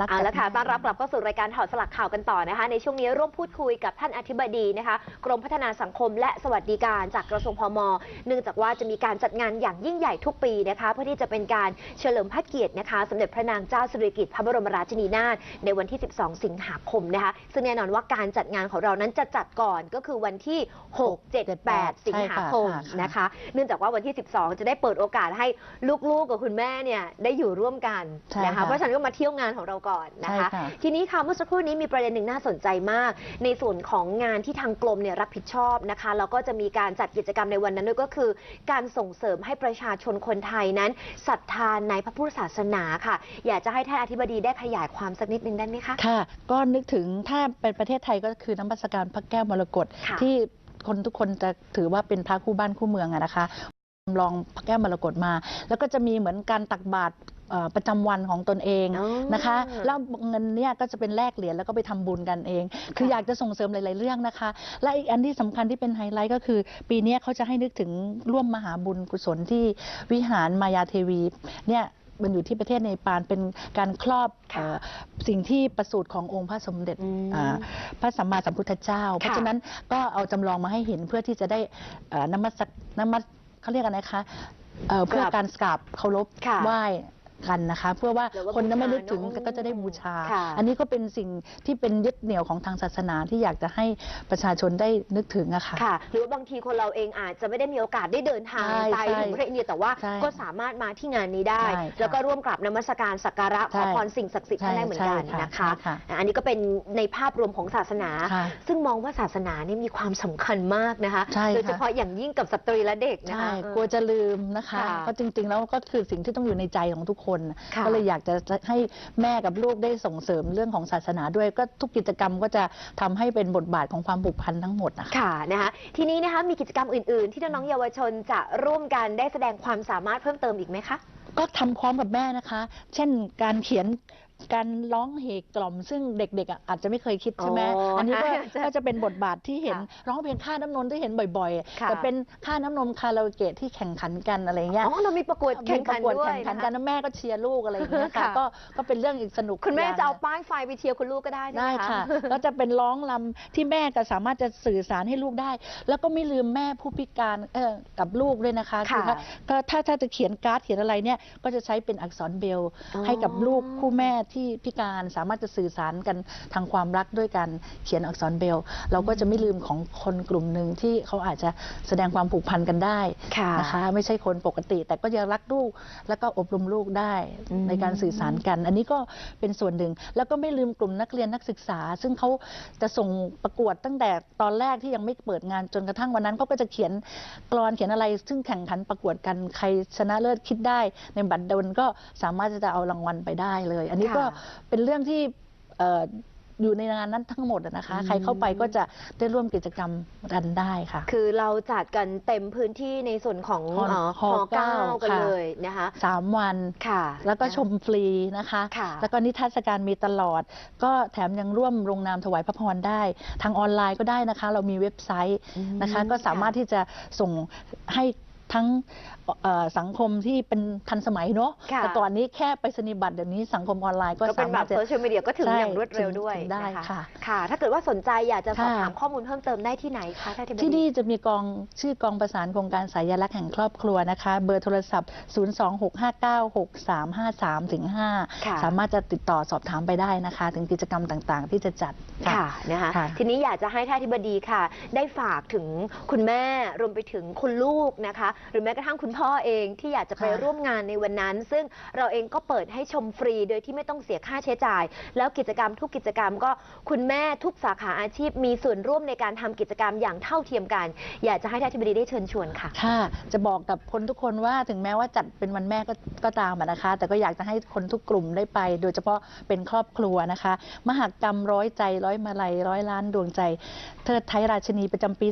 รักเอาละค่ะจากต้อนรับกลับเข้าสู่รายการถอดสลักข่าวกันต่อนะคะ ในช่วงนี้ร่วมพูดคุยกับท่านอธิบดีนะคะ กรมพัฒนาสังคมและสวัสดิการจากกระทรวงพม เนื่องจากว่าจะมีการจัดงานอย่างยิ่งใหญ่ทุกปีนะคะ เพื่อที่จะเป็นการเฉลิมพระเกียรตินะคะสมเด็จพระนางเจ้าสิริกิติ์พระบรมราชินีนาถในวันที่ 12 สิงหาคมนะคะ ซึ่งแน่นอนว่าการจัดงานของเรานั้นจะจัดก่อนก็คือวันที่ 6 7 8 สิงหาคมใช่ค่ะนะคะ เนื่องจากว่าวันที่ 12 จะได้เปิดโอกาสให้ลูกๆกับคุณแม่เนี่ยได้อยู่ร่วมกันใช่นะคะค่ะเพราะฉะนั้นก็มาเที่ยวงานของเราก่อนนะคะ ใช่ค่ะ ทีนี้ค่ะเมื่อสักครู่นี้มีประเด็นหนึ่งน่าสนใจมาก ในส่วนของงานที่ทางกรมเนี่ยรับผิดชอบนะคะแล้วก็จะมีการจัดกิจกรรมในวันนั้นด้วยก็คือ การส่งเสริมให้ประชาชนคนไทยนั้นศรัทธาในพระพุทธศาสนาค่ะ อยากจะให้ท่านอธิบดีได้ขยายความสักนิดนึงได้ไหมคะ ค่ะก็นึกถึงถ้าเป็นประเทศไทยก็คือน้ำมัสการพระแก้วมรกตค่ะ ที่คนทุกคนจะถือว่าเป็นพระคู่บ้านคู่เมืองอะนะคะจำลองพระแก้วมรกตมา แล้วก็จะมีเหมือนการตักบาตรเอ่อ ประจำวันของตนเองอ๋อนะคะแล้วเงินเนี่ยก็จะเป็นแลกเหรียญแล้วก็ไปทำบุญกันเอง คืออยากจะส่งเสริมหลาย ๆ เรื่องนะคะ และอีกอันที่สำคัญที่เป็นไฮไลท์ก็คือ ปีเนี้ยเขาจะให้นึกถึงร่วมมหาบุญกุศลที่วิหารมายาเทวีเนี่ยมันอยู่ที่ประเทศเนปาลเป็นการครอบค่ะเอ่อสิ่งที่ประสูติขององค์พระสมเด็จอืมอ่าพระสัมมาสัมพุทธเจ้า เพราะฉะนั้นก็เอาจำลองมาให้เห็นเพื่อที่จะได้เอ่อนมัสกนมัสเขาเรียกอะไรคะเอ่อเพื่อกราบการกราบเคารพค่ะไหว้ กันนะคะ เพื่อว่าหรือว่าคนนั้นไม่นึกถึงบูชาเนอะก็จะได้บูชาค่ะอันนี้ก็เป็นสิ่งที่เป็นยึดเหนี่ยวของทางศาสนาที่อยากจะให้ประชาชนได้นึกถึงอะค่ะค่ะ หรือว่าบางทีคนเราเองอาจจะไม่ได้มีโอกาสได้เดินทางใช่ไปใช่ถึงประเทศอินเดียแต่ว่าใช่ก็สามารถมาที่งานนี้ได้ใช่ค่ะแล้วก็ร่วมกราบนมัสการสักการะขใช่อพรสิ่งศักดิ์สิทธิ์ท่านได้เหมือนกันใช่นะคะใช่ค่ะอันนี้ก็เป็นในภาพรวมของศาสนาค่ะซึ่งมองว่าศาสนานี่มีความสำคัญมากนะคะใช่ค่ะโดยเฉพาะอย่างยิ่งกับสตรีและเด็กนะใช่คะกลัวจะลืมนะคะค่ะเพราะจริง ๆ แล้วก็คือสิ่งที่ต้องอยู่ในใจของทุกคนค่ะก็เลยอยากจะให้แม่กับลูกได้ส่งเสริมเรื่องของศาสนาด้วยก็ทุกกิจกรรมก็จะทำให้เป็นบทบาทของความผูกพันทั้งหมดนะคะค่ะนะคะทีนี้นะคะมีกิจกรรมอื่น ๆ ที่น้องๆเยาวชนจะร่วมกันได้แสดงความสามารถเพิ่มเติมอีกไหมคะก็ทำพร้อมกับแม่นะคะ เช่นการเขียน การร้องเหกล่อม ซึ่งเด็กๆอะอาจจะไม่เคยคิดใช่ไหมอ๋ออัอันนี้ก็ค่ะก็จะเป็นบทบาทที่เห็นค่ะร้องเพลงค่าน้ำนมที่เห็นบ่อยค่ะๆแต่เป็นค่าน้ำนมคาราโอเกะที่แข่งขันกันอะไรเงี้ยอ๋อเรามีประกวดแข่งขันมีประกวด้วยแข่งขันนะกันคะแล้วแม่ก็เชียร์ลูกอะไรอย่างเงี้ยค่ะ ค่ะ ก็ก็เป็นเรื่องอีกสนุกคุณแม่ย่งจะเอานป้ายไฟไปเชียร์คุณลูกก็ได้ใช่ไหมได้ค่ะ ก็จะเป็นร้องลำที่แม่ก็สามารถจะสื่อสารให้ลูกได้ แล้วก็ไม่ลืมแม่ผู้พิการเออกับลูกด้วยนะคะค่ะอถ้าก็ถ้าถ้าจะเขียนการ์ดเขียนอะไรเนี่ยก็จะใช้เป็นอักษรเบลอ๋อให้กับลูกคู่แม่ที่พิการสามารถจะสื่อสารกันทางความรักด้วยการเขียนอักษรเบล เราก็จะไม่ลืมของคนกลุ่มหนึ่งที่เขาอาจจะแสดงความผูกพันกันได้ค่ะนะคะไม่ใช่คนปกติ แต่ก็ยังรักลูกแล้วก็อบรมลูกได้อืมในการสื่อสารกัน อันนี้ก็เป็นส่วนหนึ่ง แล้วก็ไม่ลืมกลุ่มนักเรียนนักศึกษา ซึ่งเขาจะส่งประกวดตั้งแต่ตอนแรกที่ยังไม่เปิดงานจนกระทั่งวันนั้นเขาก็จะเขียนกรอนเขียนอะไร ซึ่งแข่งขันประกวดกันใครชนะเลิศคิดได้ ในบัตรดนก็สามารถจะเอารางวัลไปได้เลย อันนี้ก็ค่ะเป็นเรื่องที่เอ่ออยู่ในงานนั้นทั้งหมดอะนะคะอืมใครเข้าไปก็จะได้ร่วมกิจกรรมกันได้ค่ะ คือเราจัดกันเต็มพื้นที่ในส่วนของฮอเอ่อฮอฮอเก้าเก้ากันค่ะเลยนะคะสามวันค่ะ แล้วก็นะชมฟรีนะคะค่ะแล้วก็นิทรรศการมีตลอด ก็แถมยังร่วมลงนามถวายพระพรได้ ทางออนไลน์ก็ได้นะคะ เรามีเว็บไซต์นะคะอืมก็สามารถที่จะส่งให้ ทั้งเอ่อสังคมที่เป็นทันสมัยเนาะค่ะแต่ก่อนนี้แค่ไปสนิบัตรเดี๋ยวนี้สังคมออนไลน์ก็ก็เป็สานแบมารถบจะโซเชียลมีเดียก็ถึงใช่อย่างรวดเร็วถึงด้วยถึงได้นค่ะค่ะ ถ้าเกิดว่าสนใจอยากจะสอบค่ะถามข้อมูลเพิ่มเติมได้ที่ไหนคะท่านธิบดีที่นี่จะมีกองชื่อกองประสานโครงการสายลักษณ์แห่งครอบครัวนะคะ เบอร์โทรศัพท์ 026596353ถึงค่ะ5สามารถจะติดต่อสอบถามไปได้นะคะ ถึงกิจกรรมต่างๆ ที่จะจัดค่ะนะคะค่ะทีนี้อยากจะให้ท่านธิบดีค่ะ ได้ฝากถึงคุณแม่รวมไปถึงคุณลูกนะคะหรือแม้กระทั่งคุณพ่อเองที่อยากจะไปค่ะร่วมงานในวันนั้น ซึ่งเราเองก็เปิดให้ชมฟรีโดยที่ไม่ต้องเสียค่าใช้จ่าย แล้วกิจกรรมทุกกิจกรรมก็คุณแม่ทุกสาขาอาชีพ มีส่วนร่วมในการทำกิจกรรมอย่างเท่าเทียมกัน อยากจะให้ท่านธิบดีได้เชิญชวนค่ะค่ะจะบอกกับคนทุกคนว่าถึงแม้ว่าจัดเป็นวันแม่ก็ก็ตามอะนะคะ แต่ก็อยากจะให้คนทุกกลุ่มได้ไป โดยเฉพาะเป็นครอบครัวนะคะ มหกรรมร้อยใจร้อยมาลัยร้อยล้านดวงใจเทิดไทยราชินีประจำปี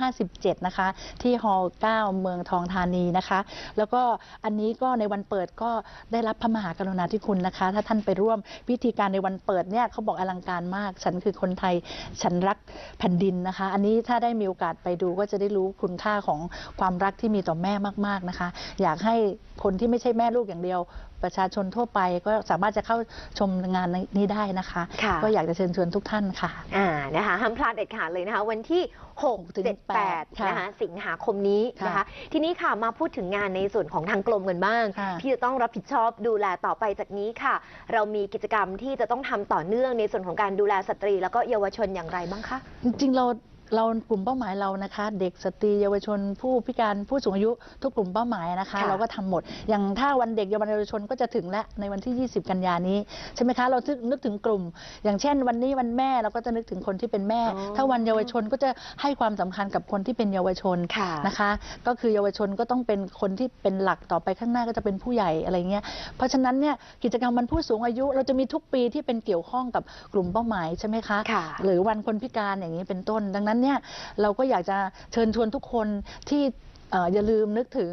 2557 นะคะ ที่ฮอลล์9เมืองมืองทองธานีนะคะ แล้วก็อันนี้ก็ในวันเปิดก็ได้รับพระมหากรุณาธิคุณนะคะ ถ้าท่านไปร่วมพิธีการในวันเปิดเนี่ยเขาบอกอลังการมาก ฉันคือคนไทยฉันรักแผ่นดินนะคะ อันนี้ถ้าได้มีโอกาสไปดูก็จะได้รู้คุณค่าของความรักที่มีต่อแม่มากๆนะคะ อยากให้คนที่ไม่ใช่แม่ลูกอย่างเดียว ประชาชนทั่วไปก็สามารถจะเข้าชมงานนี้ได้นะคะ ค่ะ ก็อยากจะเชิญชวนทุกท่านค่ะ อ่านะคะห้ามพลาดเด็ดขาดเลยนะคะ วันที่6ถึง7 8ค่ะนะคะสิงหาคมนี้นะคะค่ะทีนี้ค่ะมาพูดถึงงานในส่วนของทางกรมกันบ้าง ค่ะ ที่จะต้องรับผิดชอบดูแลต่อไปจากนี้ค่ะ เรามีกิจกรรมที่จะต้องทำต่อเนื่องในส่วนของการดูแลสตรี แล้วก็เยาวชนอย่างไรบ้างคะ จริงๆเรา เรากลุ่มเป้าหมายเรานะคะ เด็กสตรีเยาวชน ผู้พิการผู้สูงอายุทุกกลุ่มเป้าหมายนะคะ ค่ะเราก็ทำหมด อย่างถ้าวันเด็กเยาวชนก็จะถึงแล้วในวันที่ 20 กันยานี้ใช่ไหมคะเราทึกนึกถึงกลุ่ม อย่างเช่น วันนี้วันแม่เราก็จะนึกถึงคนที่เป็นแม่ อ๋อ ถ้าวันเยาวชนก็จะให้ความสำคัญกับคนที่เป็นเยาวชน ค่ะ นะคะ ก็คือเยาวชนก็ต้องเป็นคนที่เป็นหลักต่อไปข้างหน้าก็จะเป็นผู้ใหญ่อะไรเงี้ย เพราะฉะนั้นเนี่ยกิจกรรมวันผู้สูงอายุ เราจะมีทุกปีที่เป็นเกี่ยวข้องกับกลุ่มเป้าหมายใช่ไหมคะ ค่ะ หรือวันคนพิการอย่างนี้เป็นต้น ดังนั้นเนี่ยเราก็อยากจะเชิญชวนทุกคนที่เอ่ออย่าลืมนึกถึง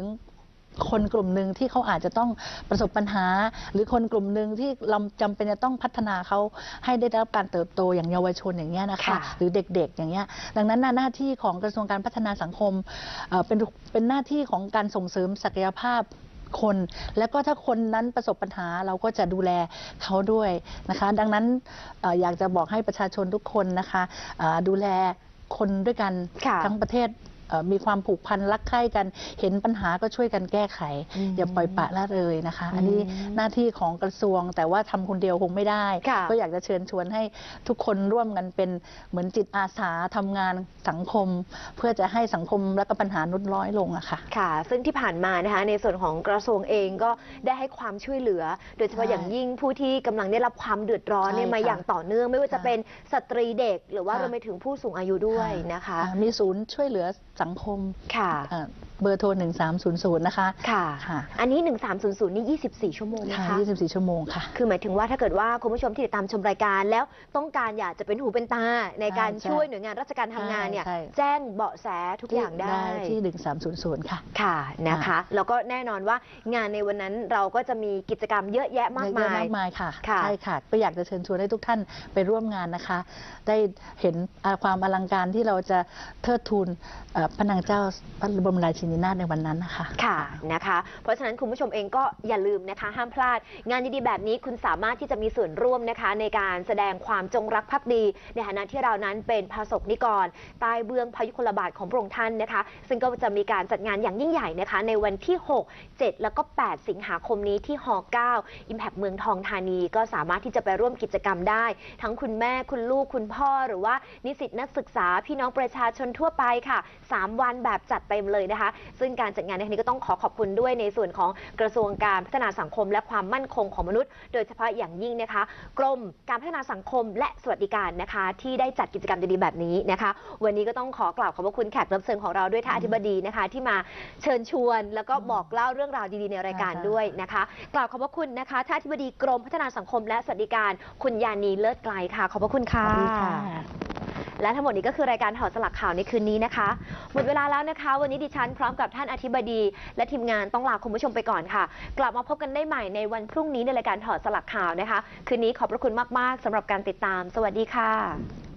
คนกลุ่มหนึ่งที่เขาอาจจะต้องประสบปัญหา หรือคนกลุ่มหนึ่งที่เราจำเป็นจะต้องพัฒนาเขาให้ได้รับการเติบโตอย่างเยาวชนอย่างเงี้ยนะคะค่ะหรือเด็กๆอย่างเงี้ยดังนั้นน่ะหน้าที่ของกระทรวงการพัฒนาสังคมเอ่อเป็นเป็นหน้าที่ของการส่งเสริมศักยภาพคน แล้วก็ถ้าคนนั้นประสบปัญหาเราก็จะดูแลเขาด้วยนะคะ ดังนั้นเอ่ออยากจะบอกให้ประชาชนทุกคนนะคะเอ่อดูแล คนด้วยกันค่ะทั้งประเทศเอ่อ มีความผูกพันรักใคร่กัน เห็นปัญหาก็ช่วยกันแก้ไขอืมอย่าปล่อยปละละเลยนะคะ อันนี้อืมหน้าที่ของกระทรวง แต่ว่าทำคนเดียวคงไม่ได้ค่ะก็อยากจะเชิญชวนให้ทุกคนร่วมกันเป็นเหมือนจิตอาสาทำงานสังคม เพื่อจะให้สังคมและก็ปัญหาลดน้อยลงอะค่ะค่ะ ซึ่งที่ผ่านมานะคะในส่วนของกระทรวงเองก็ได้ให้ความช่วยเหลือ โดยเฉพาะใช่อย่างยิ่งผู้ที่กำลังได้รับความเดือดร้อนใช่เนี่ยมาค่ะอย่างต่อเนื่อง ไม่ว่าจะค่ะเป็นสตรีเด็ก หรือว่าค่ะรวมไปถึงผู้สูงอายุด้วยนะคะอ่ามีศูนย์ช่วยเหลือสังคมค่ะอ่า เบอร์โทร 1300 นะคะค่ะค่ะ อันนี้ 1300 นี่ 24 ชั่วโมงนะค่ะคะ24 ชั่วโมงค่ะ คือหมายถึงว่าถ้าเกิดว่าคุณผู้ชมที่ติดตามชมรายการแล้วต้องการอยากจะเป็นหูเป็นตาในการใช่ช่วยหน่วยงานราชการทำงานเนี่ยใช่แจ้งเบาะแสทุกอย่างได้ที่ 1300 ค่ะ ค่ะ นะคะ แล้วก็แน่นอนว่างานในวันนั้นเราก็จะมีกิจกรรมเยอะแยะมากเยอะมาแยะยมากมายค่ะค่ะ ใช่ค่ะ ก็อยากจะเชิญชวนให้ทุกท่านไปร่วมงานนะคะ ได้เห็นอ่าความอลังการที่เราจะเทิดทูนเอ่อพระนางเจ้าพระบรมราชินีนาในวันนั้นนะคะค่ะนะคะ เพราะฉะนั้นคุณผู้ชมเองก็อย่าลืมนะคะ ห้ามพลาด งานดีๆแบบนี้คุณสามารถที่จะมีส่วนร่วมนะคะ ในการแสดงความจงรักภักดี ในฐานะที่เรานั้นเป็นพระสงฆ์นิกรใต้เบื้องพยุคลบาทของพระองค์ท่านนะคะ ซึ่งก็จะมีการจัดงานอย่างยิ่งใหญ่นะคะ ในวันที่ 6 7 แล้วก็ 8 สิงหาคมนี้ที่ห9 Impact เมืองทองธานีก็สามารถที่จะไปร่วมกิจกรรมได้ ทั้งคุณแม่คุณลูกคุณพ่อหรือว่านิสิตนักศึกษาพี่น้องประชาชนทั่วไปค่ะ 3 วันแบบจัดเต็มเลยนะคะซึ่งการจัดงานในครั้งนี้ก็ต้องขอขอบคุณด้วยในส่วนของกระทรวงการพัฒนาสังคม และความมั่นคงของมนุษย์ โดยเฉพาะอย่างยิ่งนะคะ กรมการพัฒนาสังคมและสวัสดิการนะคะ ที่ได้จัดกิจกรรมดีๆแบบนี้นะคะ วันนี้ก็ต้องขอกล่าวขอบพระคุณแขกรับเชิญของเราด้วยท่านอธิบดีนะคะ ที่มาเชิญชวน แล้วก็บอกเล่าเรื่องราวดีๆในรายการด้วยนะคะ กล่าวขอบพระคุณนะคะท่านอธิบดีกรมพัฒนาสังคม และสวัสดิการคุณยานีเลิศไกลค่ะ ขอบพระคุณค่ะวัสดีค่ะ และทั้งหมดนี้ก็คือรายการถอดสลักข่าวในคืนนี้นะคะ หมดเวลาแล้วนะคะ วันนี้ดิฉันพร้อมกับท่านอธิบดี และทีมงานต้องลาคุณผู้ชมไปก่อนค่ะ กลับมาพบกันได้ใหม่ในวันพรุ่งนี้ในรายการถอดสลักข่าวนะคะ คืนนี้ขอบพระคุณมาก ๆสำหรับการติดตาม สวัสดีค่ะ